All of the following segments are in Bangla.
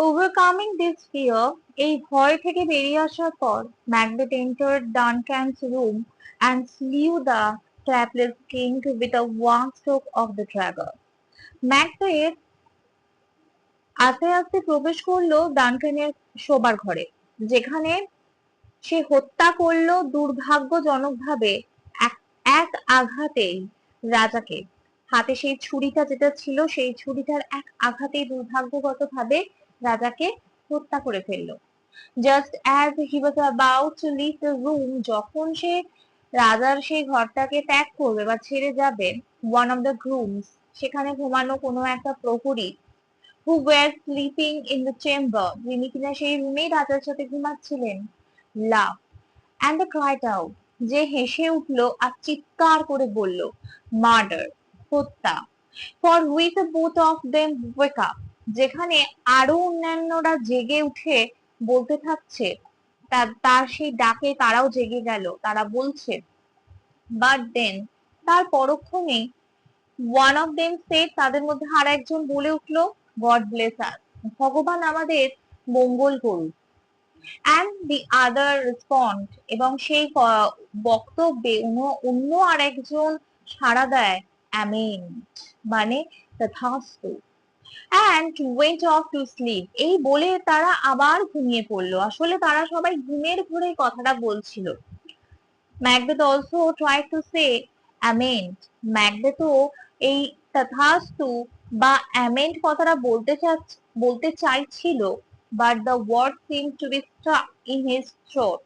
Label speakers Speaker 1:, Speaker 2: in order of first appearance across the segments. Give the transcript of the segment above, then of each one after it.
Speaker 1: ওভারকামিং দিস ফিয়ার এই ভয় থেকে বেরিয়ে আসার পর Macbeth entered Duncan's room and slew the trapless king with a one stroke of the dragon Macbeth আস্তে আস্তে প্রবেশ করল ডানকানের শোবার ঘরে, যেখানে সে হত্যা করল দুর্ভাগ্যজনকভাবে এক আঘাতেই রাজাকে। হাতে সেই ছুরিটা যেটা ছিল, সেই ছুরিটার এক আঘাতেই দুর্ভাগ্যগত ভাবে রাজাকে হত্যা করে ফেলল। Just as he was about to leave the room যখন সে রাজার সেই ঘরটাকে ত্যাগ করবে বা ছেড়ে যাবে ওয়ান অফ দ্য গ্রুমস সেখানে ঘুমানো কোনো একটা প্রহরী who were sleeping in the chamber যিনি কিনা সেই রুমেই রাজার সাথে ঘুমাচ্ছিলেন laughed and the cried out যে হেসে উঠল আর চিৎকার করে বলল মার্ডার হত্যা। For with both of them wake up যেখানে আরও অন্যান্যরা জেগে উঠে বলতে থাকছে তার সেই ডাকে তারাও জেগে গেল, তারা বলছে বাট দেন তার পরক্ষণে ওয়ান অফ দেম সেট তাদের মধ্যে আর একজন বলে উঠল গড ব্লেস আস ভগবান আমাদের মঙ্গল করুক অ্যান্ড দি আদার রেসপন্ড এবং সেই বক্তব্যে অন্য- অন্য আরেকজন সাড়া দেয় অ্যামেন মানে তথাস্তু and went off to sleep এই বলে তারা আবার ঘুমিয়ে পড়ল। আসলে তারা সবাই ঘুমের ঘোরে কথাটা বলছিল। Macbeth also try to say amen ম্যাকবেথও এই তথাস্তু বা অ্যামেন্ট কথাটা বলতে বলতে চাইছিল but the word seem to be in his throat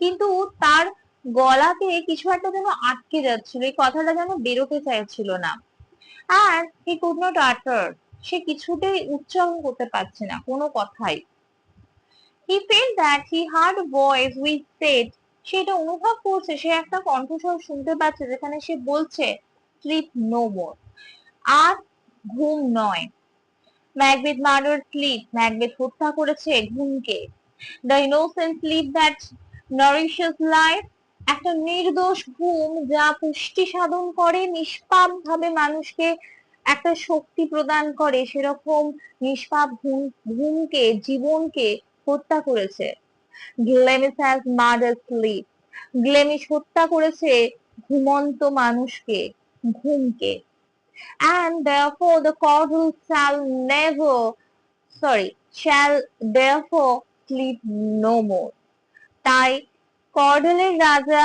Speaker 1: কিন্তু তার গলাতে কিছু একটা যেন আটকে যাচ্ছিল, এই কথাটা যেন বেরোতে চাইছিল না। আর হি কুড নট আটার সে কিছুতেই উচ্চারণ করতে পারছে না, কোনো কথাই। He feel that he heard voice with সেটা অনুভব করছে, সে একটা কণ্ঠস্বর শুনতে পাচ্ছে যেখানে সে বলছে স্লিপ নো মোর আর ঘুম নয়। ম্যাকবেথ মার্ডার স্লিপ ম্যাকবেথ হত্যা করেছে ঘুমকে। The innocent sleep that nourishes life একটা নির্দোষ ঘুম যা পুষ্টি সাধন করে নিষ্পাপ ভাবে মানুষকে একটা শক্তি প্রদান করে সেরকম নিষ্পাপ ঘুমকে জীবনকে হত্যা করেছে। Glamis has murder sleep. Glamis হত্যা করেছে ঘুমন্ত মানুষকে, ঘুমকে। And therefore the caudal shall never, sorry, shall therefore sleep no more. তাই কর্ডলের রাজা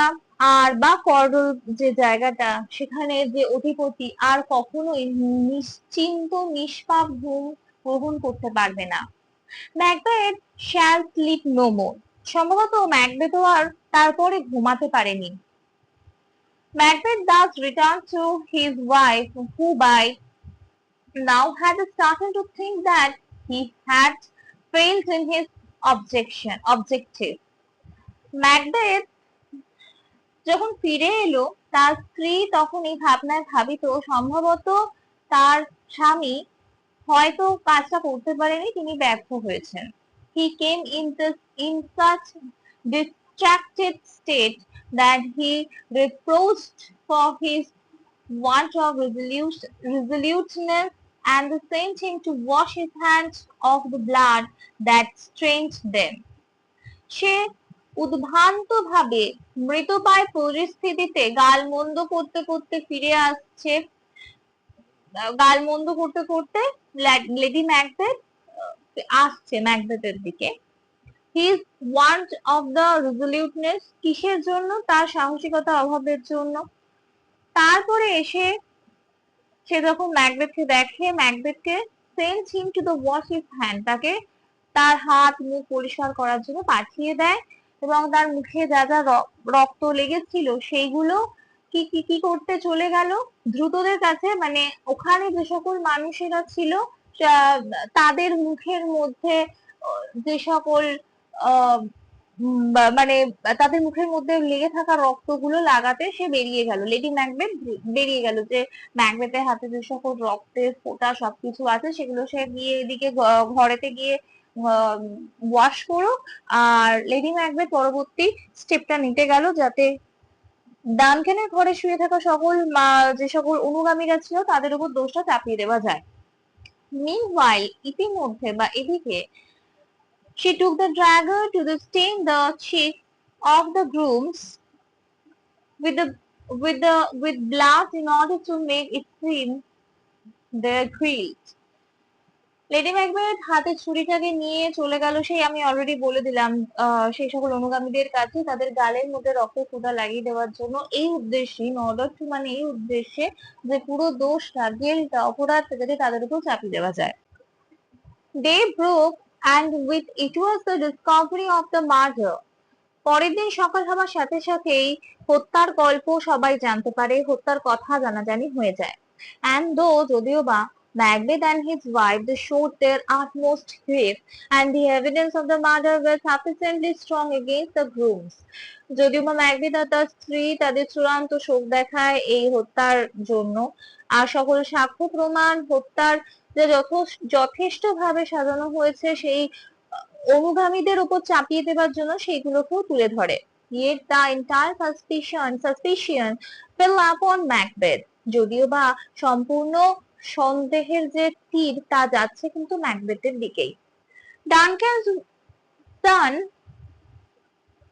Speaker 1: আর বা করল যে জায়গাটা, সেখানে যে অধিপতি আর কখনোই নিশ্চিন্ত নিষ্পাপ ঘুম গ্রহণ করতে পারবে না। ম্যাকবেথ শ্যাল স্লিপ নো সম্ভবত ম্যাকবেথ আর তারপরে ঘুমাতে পারেনি। Macbeth thus return to his wife who by now had started to think that he had failed in his objection objective Macbeth যখন ফিরে এলো, তার স্ত্রী তখন এই ভাবনায় ভাবিত, সম্ভবত তার স্বামী হয়তো কাজটা করতে পারেনি, তিনি ব্যর্থ হয়েছেন। He came in in such distracted state that he reproached for his want of resoluteness and the same thing to wash his hands of the blood that strange them সে উদ্ভ্রান্ত ভাবে মৃতপায় পরিস্থিতিতে গালমন্দ করতে করতে ফিরে আসছে গালমন্দ করতে করতে লেডি ম্যাকবেথ আসছে ম্যাকবেথের দিকে। His want of the resoluteness কিসের জন্য? তার সাহসিকতা অভাবের জন্য। তারপরে এসে সে যখন ম্যাকবেথকে দেখে ম্যাকবেথকে send him to the wash his hand তাকে তার হাত মুখ পরিষ্কার করার জন্য পাঠিয়ে দেয়। এবং তার মুখে যা যা রক্ত লেগেছিল সেইগুলো কি কি কি করতে চলে গেল? দ্রুতদের কাছে মানে ওখানে যে সকল মানুষেরা ছিল তাদের মুখের মধ্যে যে সকল মানে তাদের মুখের মধ্যে লেগে থাকা রক্তগুলো লাগাতে সে বেরিয়ে গেল। লেডি ম্যাকবেথ বেরিয়ে গেল যে ম্যাকবেথের হাতে যে সকল রক্তের ফোঁটা সবকিছু আছে, সেগুলো সে গিয়ে এদিকে ঘরেতে গিয়ে ওয়াশ করো আর লেডি ম্যাকবেথ পরবর্তী স্টেপটা নিতে গেল যাতে ডানকেনের ঘরে শুয়ে থাকা সকল যে সকল অনুগামীরা ছিল তাদের উপর দোষটা চাপিয়ে দেওয়া যায় মিনওয়াইল ইতিমধ্যে বা এদিকে She took the dagger to the stain the cheek of the grooms with the with the with blood in order to make it thin their grills. Lady Macbeth হাতে ছুরিটাকে নিয়ে চলে গেল সেই আমি অলরেডি বলে দিলাম সেই সকল অনুগামীদের কাছে। তাদের গালের মধ্যে রক্ত ফোঁটা লাগিয়ে দেওয়ার জন্য এই উদ্দেশ্যে অর্ডার মানে এই উদ্দেশ্যে যে পুরো দোষটা গেলটা অপরাধটা যাতে তাদের উপর চাপিয়ে দেওয়া যায়। They broke and with it was the discovery of the murder পরের দিন সকাল হওয়ার সাথে সাথেই হত্যার গল্প সবাই জানতে পারে, হত্যার কথা জানাজানি হয়ে যায়। অ্যান্ড দো যদিও বা Macbeth and his wife they showed their utmost grief and the evidence of the murder were sufficiently strong against the grooms. যদিও বা ম্যাকবেথ আর তার স্ত্রী তাদের চূড়ান্ত শোক দেখায় এই হত্যার জন্য আর সকল সাক্ষ্য প্রমাণ হত্যার যে যথেষ্ট ভাবে সাজানো হয়েছে সেই অনুগামীদের উপর চাপিয়ে দেওয়ার জন্য সেইগুলোকেও তুলে ধরে Yet the entire suspicion suspicion fell upon Macbeth যদিও বা সম্পূর্ণ সন্দেহের যে তীর তা যাচ্ছে কিন্তু ম্যাকবেথের দিকেই। Duncan's son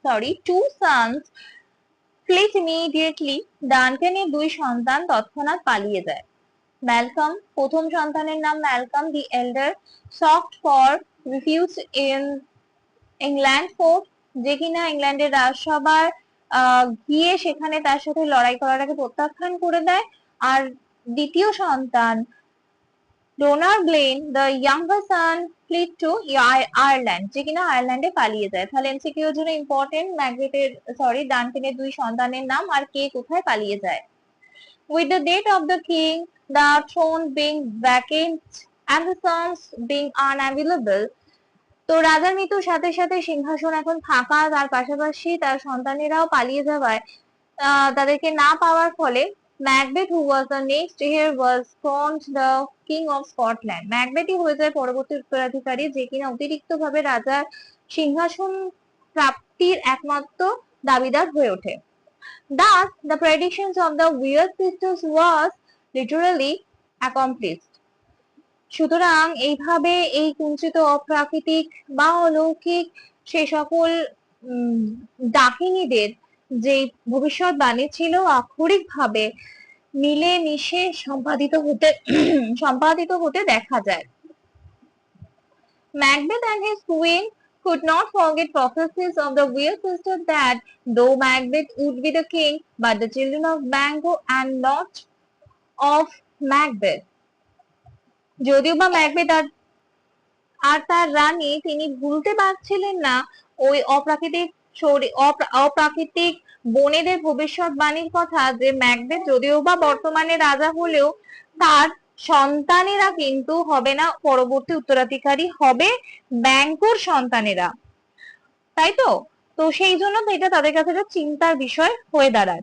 Speaker 1: sorry two sons fled immediately ডানকানের দুই সন্তান তৎক্ষণাৎ পালিয়ে যায়। ম্যালকম প্রথম সন্তানের নাম Malcolm the elder sought for refuge in England fort যে কিনা ইংল্যান্ডের রাজসভার গিয়ে সেখানে তার সাথে লড়াই করাটাকে প্রত্যাখ্যান করে দেয়। আর দ্বিতীয় সন্তান, donor Glenn, the younger son, fled to Ireland, যে কিনা আয়ারল্যান্ডে পালিয়ে যায়। তাহলে এমসিকিউর জন্য ইম্পর্টেন্ট ম্যাগনেটের সরি ডানকেনের দুই সন্তানের নাম আর কে কোথায় পালিয়ে যায়। With the death of the king the throne being vacant and the sons being unavailable তো রাজার মৃত্যুর সাথে সাথে সিংহাসন এখন ফাঁকা, তার পাশাপাশি তার সন্তানেরাও পালিয়ে যাওয়ায় তাদেরকে না পাওয়ার ফলে Macbeth who was the next heir was crowned the king of Scotland ম্যাকবেথই হয়ে যায় পরবর্তী উত্তরাধিকারী যে কিনা অতিরিক্ত ভাবে রাজার সিংহাসন প্রাপ্তির একমাত্র দাবিদার হয়ে ওঠে Thus, the predictions of the weird sisters was literally accomplished. সুতরাং এইভাবে এই কুঞ্চিত অপ্রাকৃতিক বা অলৌকিক সে সকল ডাকিনীদের যে ভবিষ্যৎবাণী ছিল আক্ষরিক ভাবে মিলে মিশে সম্পাদিত হতে সম্পাদিত হতে দেখা যায় Macbeth and his queen could not forget prophecies of the weird sister that though Macbeth would be the king, but the children of Bango and not of Macbeth. যদিও বা ম্যাকবেথ আর আর তার রানী তিনি ভুলতে পারছিলেন না ওই অপ্রাকৃতিক অপ্রাকৃতিক বনেদের ভবিষ্যৎবাণীর কথা যে ম্যাকবেথ যদিও বা বর্তমানে রাজা হলেও তার সন্তানেরা কিন্তু হবে না, পরবর্তী উত্তরাধিকারী হবে ব্যাংকুর সন্তানেরা। তাই তো? তো সেই জন্য এটা তাদের কাছে একটা চিন্তার বিষয় হয়ে দাঁড়ায়।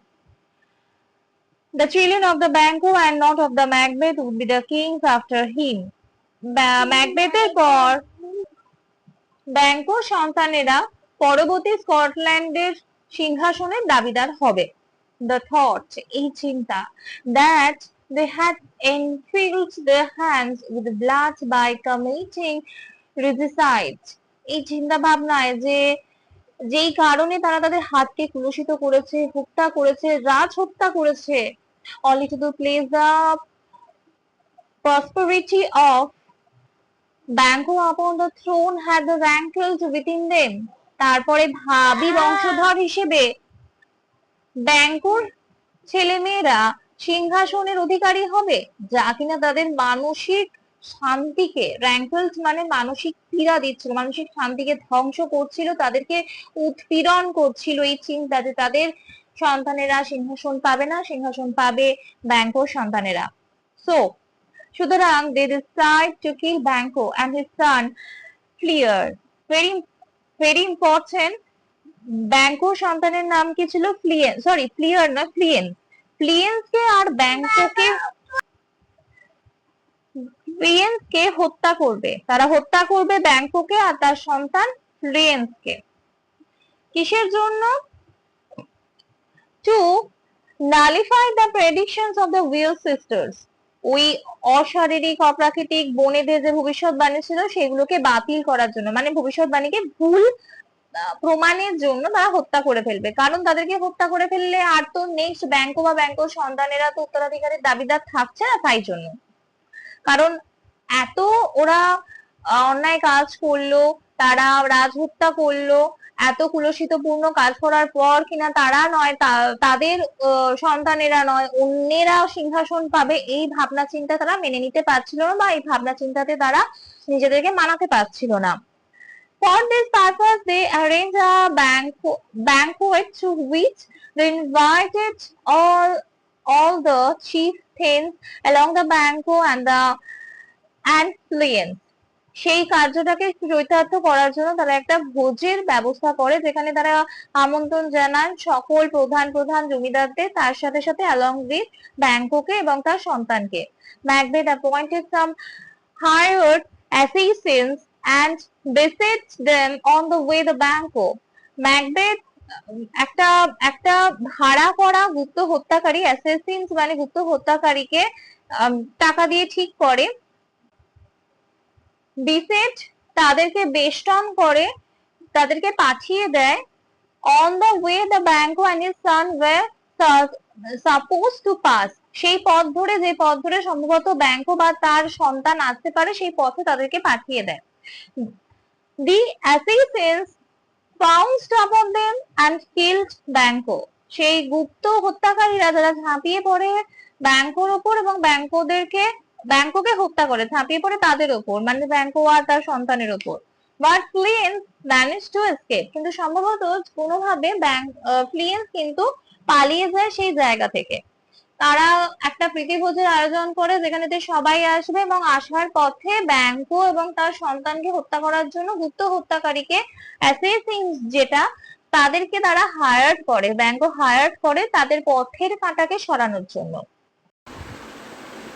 Speaker 1: The children of the Banco and not of the Macbeth would be the kings after him. বা- ম্যাকবেথের পর ব্যাংকোর সন্তানেরা পরবর্তী স্কটল্যান্ডের সিংহাসনের দাবিদার হবে। দ্য থট এই চিন্তা that they had filled the hands with blood by committing regicide এই চিন্তা ভাবনায় যে যেই কারণে তারা তাদের হাতকে কুলুষিত করেছে, হত্যা করেছে, রাজ হত্যা করেছে only to the place of prosperity of Banquo upon the throne had the rankles within them তারপরে ভাবি বংশধর হিসেবে ব্যাংকুর ছেলেমেয়েরা সিংহাসনের অধিকারী হবে যা কিনা তাদের মানসিক শান্তিকে র্যাঙ্কলস মানে মানসিক পীড়া দিচ্ছিল মানসিক শান্তিকে ধ্বংস করছিল তাদেরকে উৎপীড়ন করছিল এই চিন্তা যে তাদের সন্তানেরা সিংহাসন পাবে না সিংহাসন পাবে ব্যাংকোর সন্তানেরা। সো সুতরাং they decide to kill Banquo and his son Fleance very very important ব্যাংকোর সন্তানের নাম কি ছিল? ফ্লিয়েন সরি ফ্লিয়ার না ফ্লিয়েন ফ্লিয়েন্সকে আর ব্যাংকোকে ফ্লিয়েন্সকে হত্যা করবে। তারা হত্যা করবে ব্যাংকোকে আর তার সন্তান ফ্লিয়েন্সকে কিসের জন্য? To nullify the predictions of the weird sisters ওই অশারীরিক, অপ্রাকৃতিক বনেদের যে ভবিষ্যৎবাণী ছিল সেগুলোকে বাতিল করার জন্য মানে ভবিষ্যৎবাণীকে ভুল প্রমাণের জন্য তারা হত্যা করে ফেলবে। কারণ তাদেরকে হত্যা করে ফেললে আর তো নেক্সট ব্যাংক বা ব্যাংক সন্তানেরা তো উত্তরাধিকারের দাবিদার থাকছে না তাই জন্য। কারণ এত ওরা অন্যায় কাজ করল, তারা রাজহত্যা করল এত কুলসিতপূর্ণ কাজ করার পর কিনা তারা নয় তাদের সন্তানেরা নয় অন্যেরা সিংহাসন পাবে এই ভাবনা চিন্তা তারা মেনে নিতে পারছিল না বা এই ভাবনা চিন্তাতে তারা নিজেদেরকে মানাতে পারছিল না For this purpose, they arranged a banquet, banquet to which they invited all all the chieftains along the banquet and the influence. সেই কার্যটাকে চরিতার্থ করার জন্য তারা একটা ভোজের ব্যবস্থা করে, যেখানে তারা আমন্ত্রণ জানান সকল প্রধান প্রধান জমিদারদের, তার সাথে সাথে অ্যালং উইথ ব্যাংককে এবং তার সন্তানকে Macbeth appointed some hired assassins and beset them on the way the banco. Macbeth একটা একটা ভাড়া করা গুপ্ত হত্যাকারী অ্যাসেসিনস মানে গুপ্ত হত্যাকারীকে টাকা দিয়ে ঠিক করে বিসেট তাদেরকে বেষ্টন করে, তাদেরকে পাঠিয়ে দেয়। On the way the Banquo and his son suppose to pass সেই পথ ধরে, যে পথ ধরে সম্ভবত ব্যাংকো বা তার সন্তান আসতে পারে, সেই পথে তাদেরকে পাঠিয়ে দেয়। The assassins pounced upon them and killed Banquo সেই গুপ্ত হত্যাকারীরা যারা ঝাঁপিয়ে পড়ে ব্যাংকোর ওপর এবং ব্যাংকোদেরকে ব্যাংকোকে হত্যা করে, ঝাঁপিয়ে পড়ে তাদের ওপর মানে ব্যাংকো আর তার সন্তানের ওপর। But Fleance manage to escape কিন্তু সম্ভবত কোনোভাবে ব্যাংক ফ্লিয়েন্স কিন্তু পালিয়ে যায় সেই জায়গা থেকে। তারা একটা প্রীতিভোজের আয়োজন করে, যেখানে সবাই আসবে এবং আসার পথে ব্যাংকো এবং তার সন্তানকে হত্যা করার জন্য গুপ্ত হত্যাকারীকে অ্যাসেসিংস যেটা, তাদেরকে তারা হায়ার করে, ব্যাংকো হায়ার করে তাদের পথের কাঁটাকে সরানোর জন্য।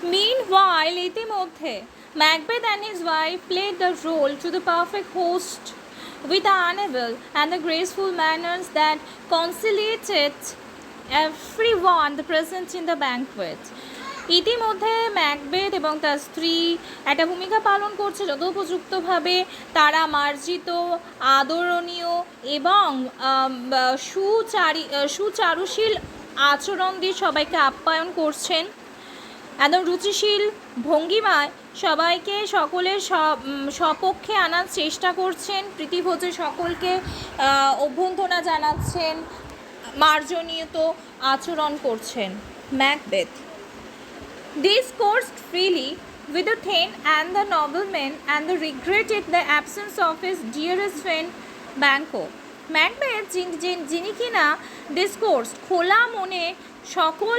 Speaker 2: Meanwhile, ইতিমধ্যে Macbeth and his wife played the role to the perfect host with the honorable and the graceful manners that conciliated everyone the present in the banquet. ইতিমধ্যে ম্যাকবেথ এবং তার স্ত্রী একটা ভূমিকা পালন করছে যথোপযুক্তভাবে তারা মার্জিত আদরণীয় এবং সুচারি সুচারুশীল আচরণ দিয়ে সবাইকে আপ্যায়ন করছেন একদম রুচিশীল ভঙ্গিমায় সবাইকে সকলের সপক্ষে আনার চেষ্টা করছেন। প্রীতিভোজে সকলকে আহ, অভ্যর্থনা জানাচ্ছেন। মার্জনীয়ত আচরণ করছেন Macbeth. Discoursed freely with the Thane and the noblemen and the regretted the absence of his dearest friend Banco. Macbeth যিনি কিনা ডিসকোর্স খোলা মনে সকল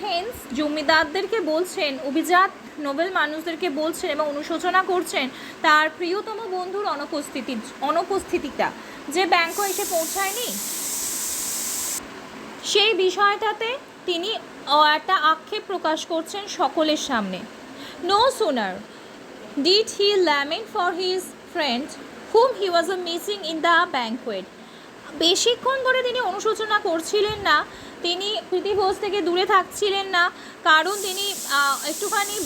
Speaker 2: থেন্স জমিদারদেরকে বলছেন, অভিজাত নোবেল মানুষদেরকে বলছেন এবং অনুশোচনা করছেন তার প্রিয়তম বন্ধুর অনুপস্থিতি, অনুপস্থিতিটা। যে ব্যাংকো এসে পৌঁছায়নি, সেই বিষয়টাতে তিনি একটা আক্ষেপ প্রকাশ করছেন সকলের সামনে। No sooner did he lament for his friend whom he was a missing in the banquet বেশিক্ষণ ধরে তিনি অনুশোচনা করছিলেন না তিনি প্রীতিভোজ থেকে দূরে থাকছিলেন না, কারণ তিনি একটুখানি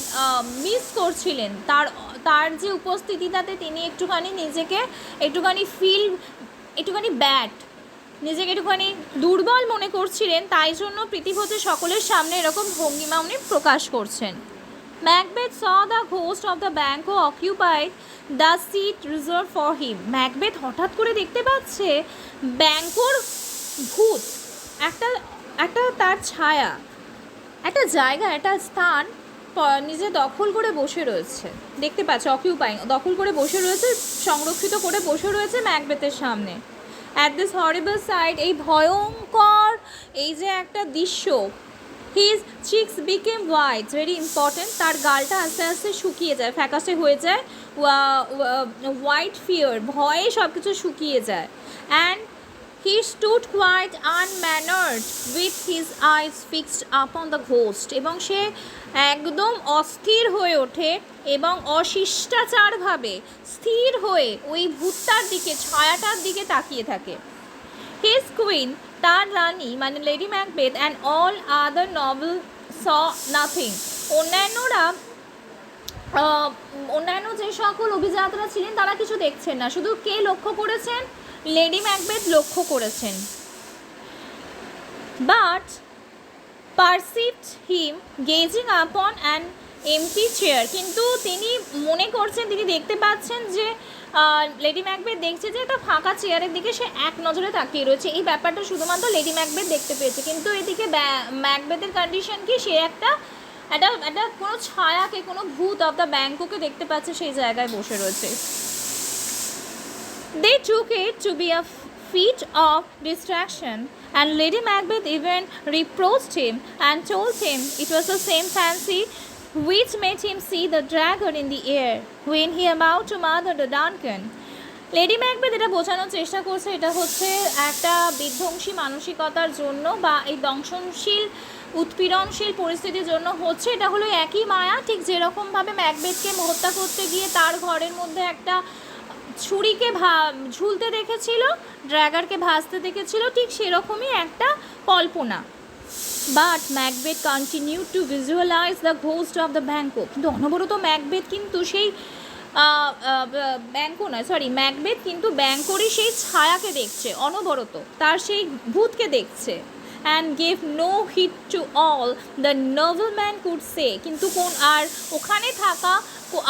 Speaker 2: মিস করছিলেন। তার তার যে উপস্থিতিটাতে তিনি একটুখানি নিজেকে একটুখানি ফিল একটুখানি ব্যাট নিজেকে একটুখানি দুর্বল মনে করছিলেন, তাই জন্য প্রীতিভোজে সকলের সামনে এরকম ভঙ্গিমা উনি প্রকাশ করছেন। Macbeth saw the ghost of the Banquo occupied the seat reserve for him Macbeth হঠাৎ করে দেখতে পাচ্ছে ব্যাংকোর ভূত, একটা একটা তার ছায়া, একটা জায়গা, একটা স্থান নিজে দখল করে বসে রয়েছে। দেখতে পাচ্ছে অকিউপাইং দখল করে বসে রয়েছে, সংরক্ষিত করে বসে রয়েছে ম্যাকবেথের সামনে। অ্যাট দিস হরিবল সাইড এই ভয়ঙ্কর, এই যে একটা দৃশ্য his cheeks became white very important তার গালটা আস্তে আস্তে শুকিয়ে যায় ফ্যাকাসে হয়ে যায় হোয়াইট ফিয়ার ভয়ে সব কিছু শুকিয়ে যায়। And He stood quite unmannered with his eyes fixed upon the ghost এবং সে একদম অস্থির হয়ে ওঠে এবং অশিষ্টাচারভাবে স্থির হয়ে ওই ভূতটার দিকে, ছায়াটার দিকে তাকিয়ে থাকে। হিজ কুইন তার রানী মানে Lady Macbeth and all other nobles saw nothing অন্যান্যরা অন্যান্য যে সকল অভিজাতরা ছিলেন, তারা কিছু দেখছেন না। শুধু কে লক্ষ্য করেছেন? লেডি ম্যাকবেথ লক্ষ্য করেছেন। But perceived him gazing upon an empty chair. কিন্তু তিনি মনে করছেন, তিনি দেখতে পাচ্ছেন যে লেডি ম্যাকবেথ দেখছে যে একটা ফাঁকা চেয়ারের দিকে সে এক নজরে তাকিয়ে রয়েছে। এই ব্যাপারটা শুধুমাত্র লেডি ম্যাকবেথ দেখতে পেয়েছে। কিন্তু এদিকে ম্যাকবেথের কন্ডিশন কি? সে একটা একটা একটা কোনো ছায়াকে, কোনো ভূত অফ দ্য ব্যাংককে দেখতে পাচ্ছে সেই জায়গায় বসে রয়েছে। They took it to be a feat of distraction, and Lady Macbeth even reproached him and told him it was the same fancy which made him see the dragon in the air when he about to murder the Duncan. Lady Macbeth এটা বোঝানোর চেষ্টা করছে এটা হচ্ছে একটা বিধ্বংসী মানসিকতার জন্য বা এই দংশনশীল উৎপীড়নশীল পরিস্থিতির জন্য হচ্ছে এটা হলো একই মায়া ঠিক যেরকমভাবে ম্যাকবেথকে হত্যা করতে গিয়ে তার ঘরের মধ্যে একটা ছুরিকে ভা, ঝুলতে দেখেছিল, ড্র্যাগারকে ভাসতে দেখেছিল, ঠিক সেরকমই একটা কল্পনা। But Macbeth continue to visualize the ghost of the Banquo কিন্তু অনবরত ম্যাকবেথ কিন্তু সেই ব্যাংকো নয় সরি ম্যাকবেথ কিন্তু ব্যাংকরই সেই ছায়াকে দেখছে, অনবরত। তার সেই ভূতকে দেখছে। And gave no heed to all the noble man could say কিন্তু কোন, আর ওখানে থাকা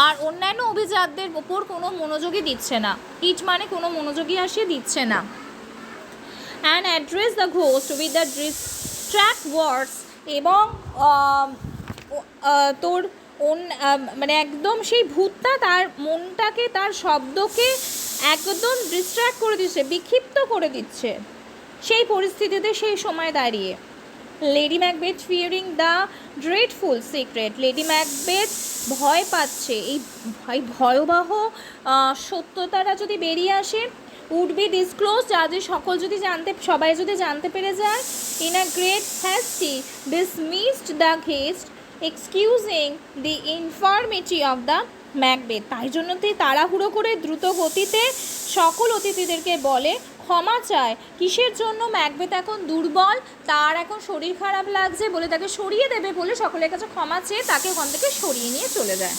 Speaker 2: আর অন্যান্য অভিজাতদের ওপর কোনো মনোযোগই দিচ্ছে না। হিট মানে কোনো মনোযোগই আসে দিচ্ছে না। And address the ghost with the distract words এবং তোর মানে একদম সেই ভূতটা তার মনটাকে, তার শব্দকে একদম ডিস্ট্র্যাক্ট করে দিচ্ছে, বিক্ষিপ্ত করে দিচ্ছে। সেই পরিস্থিতিতে সেই সময় দাঁড়িয়ে। Lady Macbeth fearing the dreadful secret Lady Macbeth ভয় পাচ্ছে। এই ভয় ভয়াবহ আহ, সত্যতাটা যদি বেরিয়ে আসে উড বি ডিসক্লোজ যে সকল যদি জানতে সবাই যদি জানতে পেরে যায় in a great hasty dismissed the guest excusing the infirmity of the Macbeth তাই জন্য তাড়াহুড়ো করে দ্রুত গতিতে সকল অতিথিদেরকে বলে ক্ষমা চায়, কিসের জন্য ম্যাকবেথ এখন দুর্বল? তার এখন শরীর খারাপ লাগছে বলে তাকে সরিয়ে দেবে বলে সকলের কাছে ক্ষমা চেয়ে তাকে ওখান থেকে সরিয়ে নিয়ে চলে যায়।